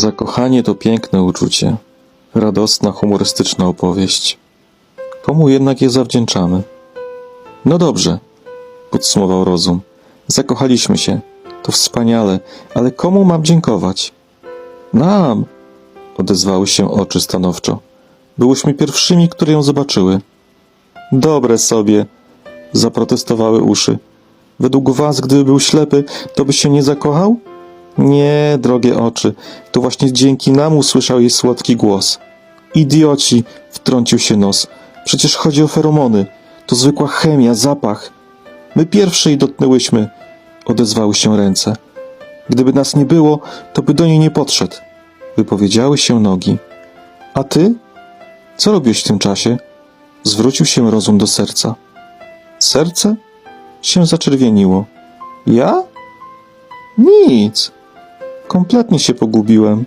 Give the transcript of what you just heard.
Zakochanie to piękne uczucie. Radosna, humorystyczna opowieść. Komu jednak je zawdzięczamy? No dobrze, podsumował rozum. Zakochaliśmy się. To wspaniale, ale komu mam dziękować? Nam, odezwały się oczy stanowczo. Byłyśmy pierwszymi, które ją zobaczyły. Dobre sobie, zaprotestowały uszy. Według was, gdyby był ślepy, to by się nie zakochał? Nie, drogie oczy, to właśnie dzięki nam usłyszał jej słodki głos. Idioci, wtrącił się nos. Przecież chodzi o feromony. To zwykła chemia, zapach. My pierwsze jej dotknęłyśmy, odezwały się ręce. Gdyby nas nie było, to by do niej nie podszedł. Wypowiedziały się nogi. A ty? Co robiłeś w tym czasie? Zwrócił się rozum do serca. Serce się zaczerwieniło. Ja? Nic. Kompletnie się pogubiłem.